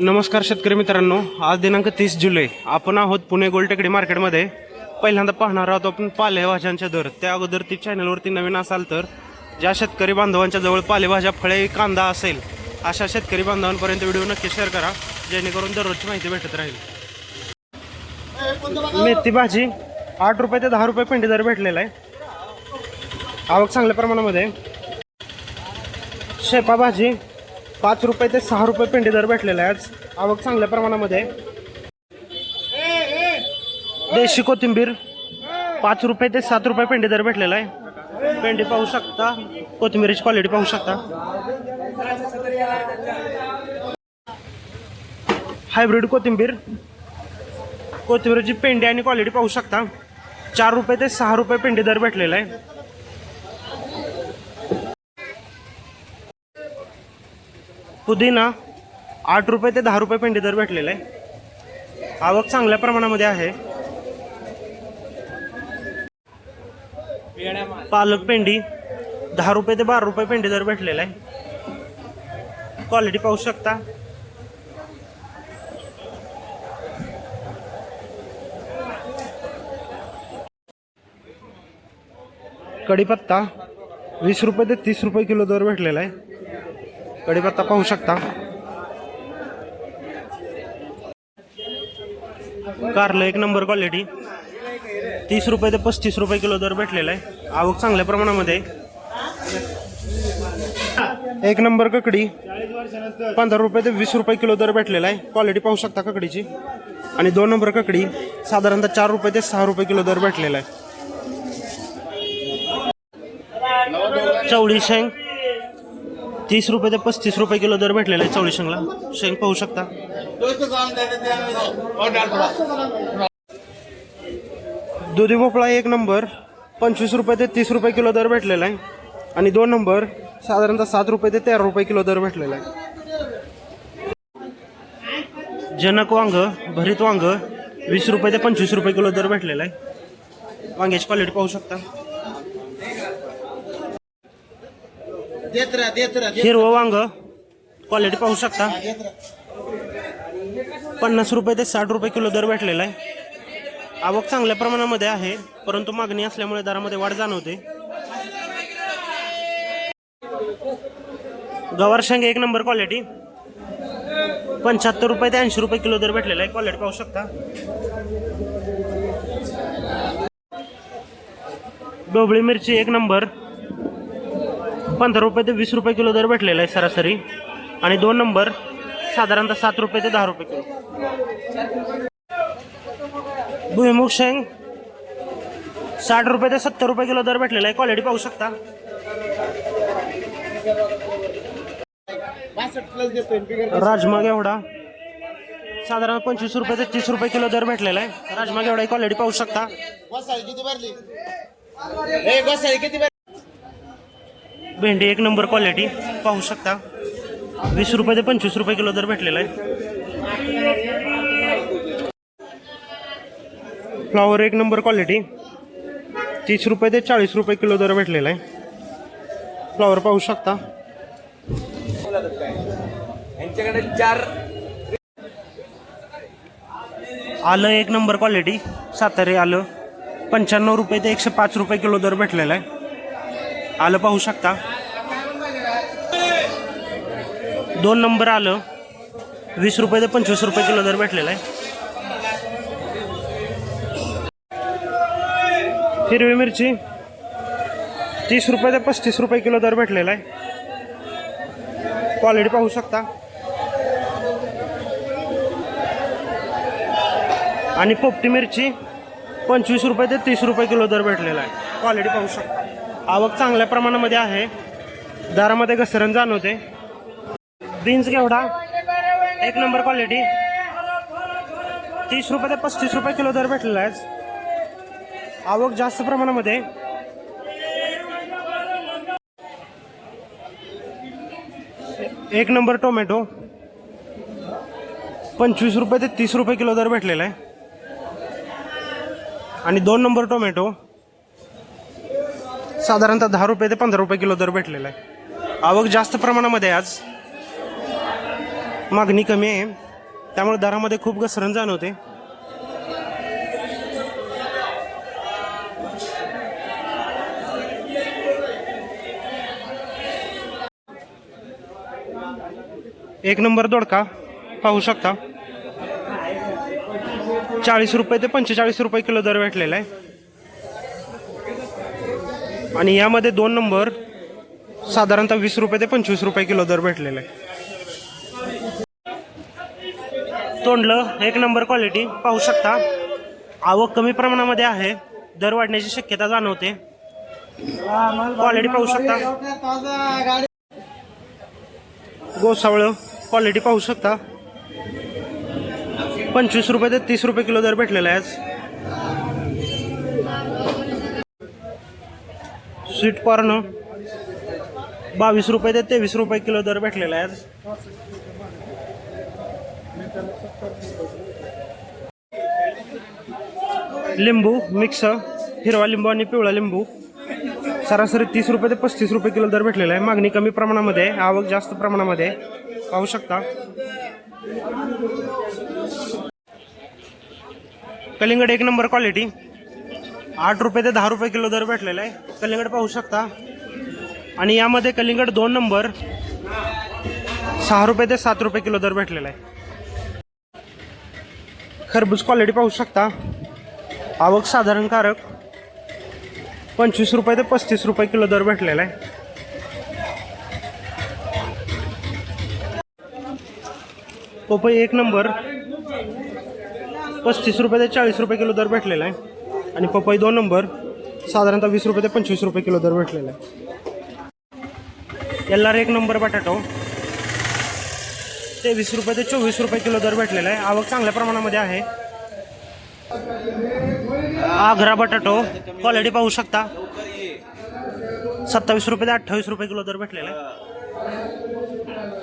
नमस्कार शेतकरी मित्रांनो आज दिनांक तीस जुलै. आपण आहोत पुणे गोलटेकडी मार्केटमध्ये पहिल्यांदा पाहणार आहोत आपण पालेभाज्यांचे दर. त्या अगोदर ती चॅनलवरती नवीन असाल तर ज्या शेतकरी बांधवांच्या जवळ पालेभाज्या फळे कांदा असेल अशा शेतकरी बांधवांपर्यंत व्हिडिओ नक्की शेअर करा जेणेकरून दररोजची माहिती भेटत राहील. मेथी भाजी आठ रुपये ते दहा रुपये पेंडी दर भेटलेला आहे. आवक चांगल्या प्रमाणामध्ये. शेपा भाजी पाच रुपये ते सहा रुपये पेंडी दर भेटलेला आहे आज आवक चांगल्या प्रमाणामध्ये. देशी कोथिंबीर पाच रुपये ते सात रुपये पेंडी दर भेटलेला आहे. पेंडी पाहू शकता. कोथिंबीरीची क्वालिटी पाहू शकता. हायब्रिड कोथिंबीर. कोथिंबीरची पेंडी आणि क्वालिटी पाहू शकता. चार रुपये ते सहा रुपये पेंडी दर भेटलेला आहे. पुदिना आठ रुपये ते दहा रुपये पेंडी दर भेटलेला आहे. आवक चांगल्या प्रमाणामध्ये आहे. पालक पेंडी दहा रुपये ते बारा रुपये पेंडी दर भेटलेला आहे. क्वालिटी पाहू शकता. कढीपत्ता वीस रुपये ते तीस रुपये किलो दर भेटलेला आहे. कढीपत्ता पाहू शकता. कारलं एक नंबर क्वालिटी तीस रुपये ते पस्तीस रुपये किलो दर भेटलेला आहे. आवक चांगल्या प्रमाणामध्ये एक नंबर ककडी. पंधरा रुपये ते वीस रुपये किलो दर भेटलेला आहे. क्वालिटी पाहू शकता ककडीची. आणि दोन नंबर ककडी साधारणतः चार रुपये ते सहा रुपये किलो दर भेटलेला आहे. चवळी शेंग. तीस रुपये ते पस्तीस रुपये किलो दर भेटलेला आहे चवळी शेंगला शेंग पाहू शकता. दुधी भोपळा एक नंबर पंचवीस रुपये ते तीस रुपये किलो दर भेटलेला आहे. आणि दोन नंबर साधारणतः सात रुपये ते तेरा रुपये किलो दर भेटलेला आहे. जनक वांग भरीत वांग वीस रुपये ते पंचवीस रुपये किलो दर भेटलेला आहे. वांग्याची क्वालिटी पाहू शकता. देत राहा देत राहा हिरवं वांग क्वालिटी पाहू शकता. पन्नास रुपये ते साठ रुपये किलो दर भेटलेला आहे. आवक चांगल्या प्रमाणामध्ये आहे परंतु मागणी असल्यामुळे दरामध्ये वाढ जाणवते. गवार शेंग एक नंबर क्वालिटी पंच्याहत्तर रुपये ते ऐंशी रुपये किलो दर भेटलेला आहे. क्वालिटी पाहू शकता. डोबळी मिरची एक नंबर. पंधरा रुपये ते वीस रुपये किलो दर भेटलेला आहे सरासरी. आणि दोन नंबर साधारणतः सात रुपये ते दहा रुपये किलो. भुईमुग शेंग साठ रुपये ते सत्तर रुपये किलो दर भेटलेला आहे. क्वालिटी पाहू शकता. राजमा घेवडा साधारण पंचवीस रुपये ते तीस रुपये किलो दर भेटलेला आहे. राजमा घेवडा क्वालिटी पाहू शकता. किती भेंडी एक नंबर क्वालिटी पाहू शकता. वीस रुपये ते पंचवीस रुपये किलो दर भेटलेला आहे. फ्लॉवर एक नंबर क्वालिटी तीस रुपये ते चाळीस रुपये किलो दर भेटलेला आहे. फ्लॉवर पाहू शकता. यांच्याकडे चार आलं एक नंबर क्वालिटी सातारे आलं. पंच्याण्णव रुपये ते एकशे पाच रुपये किलो दर भेटलेला आहे. आलं पाहू शकता. दोन नंबर आलं. वीस रुपये ते पंचवीस रुपये किलो दर भेटलेला आहे. हिरवी मिरची तीस रुपये ते पस्तीस रुपये किलो दर भेटलेला आहे. क्वालिटी पाहू शकता. आणि पोपटी मिरची पंचवीस रुपये ते तीस रुपये किलो दर भेटलेला आहे. क्वालिटी पाहू शकता. आवक चांगल्या प्रमाणामध्ये आहे. दरामध्ये घसरण जाणवते. बीन्स घेवडा. एक नंबर क्वालिटी तीस रुपये ते पस्तीस रुपये किलो दर भेटलेला आहे आवक जास्त प्रमाणामध्ये. एक नंबर टोमॅटो पंचवीस रुपये ते तीस रुपये किलो दर भेटलेला आहे. आणि दोन नंबर टोमॅटो साधारणतः दहा रुपये ते पंधरा रुपये किलो दर भेटलेला आहे. आवक जास्त प्रमाणामध्ये आज. मागणी कमी आहे. त्यामुळे दरामध्ये खूप घसरण जाणवते एक नंबर दोडका पाहू शकता. चाळीस रुपये ते पंचेचाळीस रुपये किलो दर भेटलेला आहे. आणि यामध्ये दोन नंबर साधारणतः वीस रुपये ते पंचवीस रुपये किलो दर भेटलेला आहे. तोंडलं एक नंबर क्वालिटी पाहू शकता. आवक कमी प्रमाणामध्ये आहे दर वाढण्याची शक्यता जाणवते. क्वालिटी पाहू शकता. गोसावळ क्वालिटी पाहू शकता. पंचवीस रुपये ते तीस रुपये किलो दर भेटलेला आहे आज. स्वीट कॉर्न बावीस रुपये ते तेवीस रुपये किलो दर भेटलेला आहे आज. लिंबू मिक्स हिरवा लिंबू आणि पिवळा लिंबू. सरासरी तीस रुपये ते पस्तीस रुपये किलो दर भेटलेला आहे. मागणी कमी प्रमाणामध्ये आवक जास्त प्रमाणामध्ये पाहू शकता. कलिंगड एक नंबर क्वालिटी आठ रुपये ते दहा रुपये किलो दर भेटलेला आहे. कलिंगड पाहू शकता. आणि यामध्ये कलिंगड दोन नंबर सहा रुपये ते सात रुपये किलो दर भेटलेला आहे. खरबूज क्वालिटी पाहू शकता. आवक साधारण कारक पंचवीस रुपये ते पस्तीस रुपये किलो दर भेटलेला आहे. पपई एक नंबर पस्तीस रुपये ते चाळीस रुपये किलो दर भेटलेला आहे. आणि पपई दोन नंबर साधारणतः वीस रुपये ते पंचवीस रुपये किलो दर भेटलेला आहे. एल्लार एक नंबर बटाटो. तेवीस रुपये ते चोवीस रुपये किलो दर भेटलेला आहे. आवक चांगल्या प्रमाणामध्ये आहे. आग्रा बटाटो क्वालिटी पाहू शकता. सत्तावीस रुपये ते अठ्ठावीस रुपये किलो दर भेटलेला आहे.